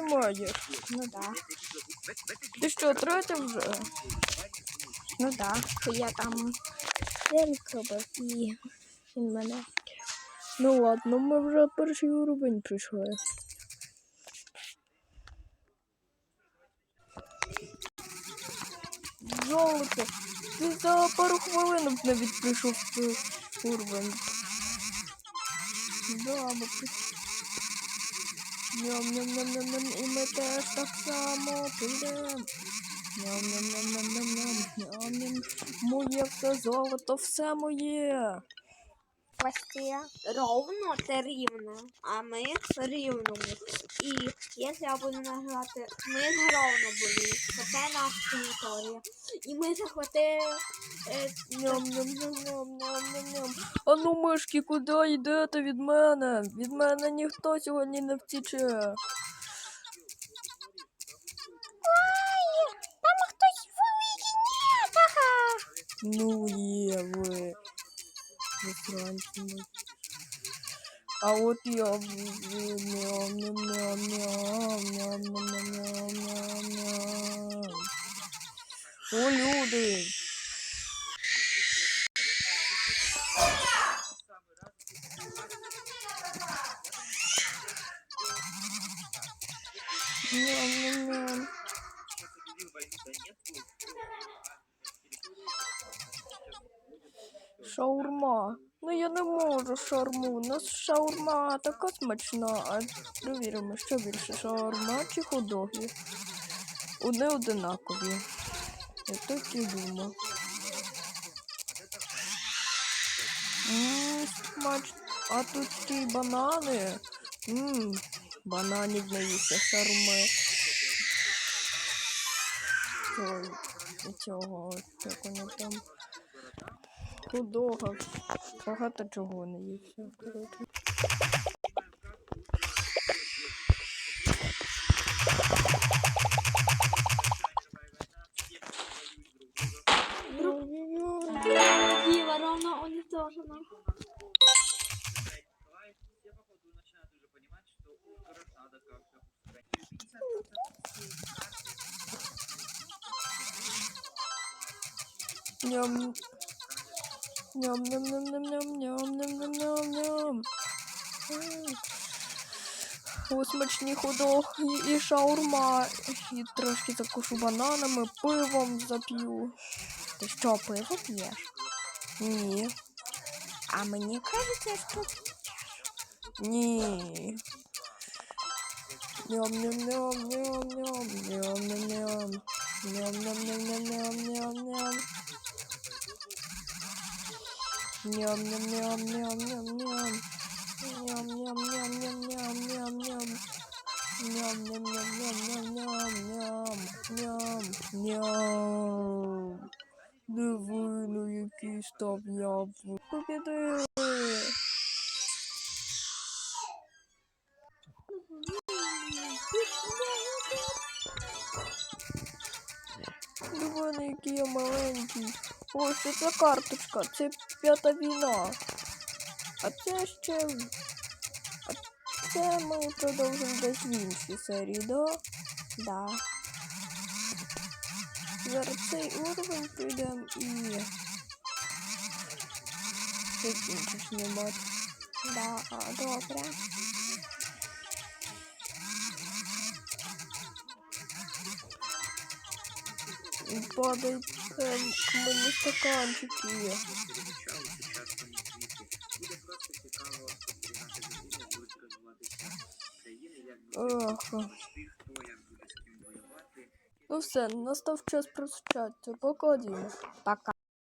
знімаєш? Ну да. Ти що, третя вже? Ну да. Я там велик робив і він мене. Ну ладно, ми вже перший уровень прийшли. Золото. Ти за пару хвилинок навіть прийшов уровень. Да, ми при- Ням-ням-ням-ням-ням, і ми теж так само підемо. Ням-ням-ням-ням-ням-ням, ням-ням. Моє все золото, все моє. Костя ровно та рівно, а ми рівному. І якщо я буду награти, ми ровно були. Це наша територія. І ми захватили е, Ням-ням-ням-ням-ням-ням-ням. А ну, мишки, куди йдете від мене? Від мене ніхто сьогодні не втіче. Там хтось великий. Ні, Ну є ви ресторанчик. А от я О, люди! Ням-ням-ням. Шаурма. Ну я не можу шаурму. У нас шаурма така смачна. А перевіримо, що більше шаурма чи ходоги. Вони одинакові. Я так і думав. Ммм, смачно. А тут й банани. Ммм, бананів наївся шаурми. Ой, цього, як воно там. Худога. Багато чого не ївся. Коротше. Діва ровно уничтожена. Ням. Ням ням ням ням ням ням ням ням ням ням. Ось смачні ходохи і шаурма. І трошки закушу бананами, пивом зап'ю. Ти що, пиво п'єш? Ні. А мені кажеться, що Ні. Ням ням ням ням ням ням ням ням ням ням ням ням ням ням ням Ням ням ням ням ням ням Ням ням ням ням ням ням ням Ням ну який я маленький. Ось це карточка, це п'ята війна. А це ще. А це ми продовжимо десь в іншій серії, да? да. Зараз цей уровень прийдемо і. Закінчиш знімати. Да, а, добре. І падають ем, к моему стаканчику. Ох. Ну все, настав час прощатися. Пока, Діма. Пока.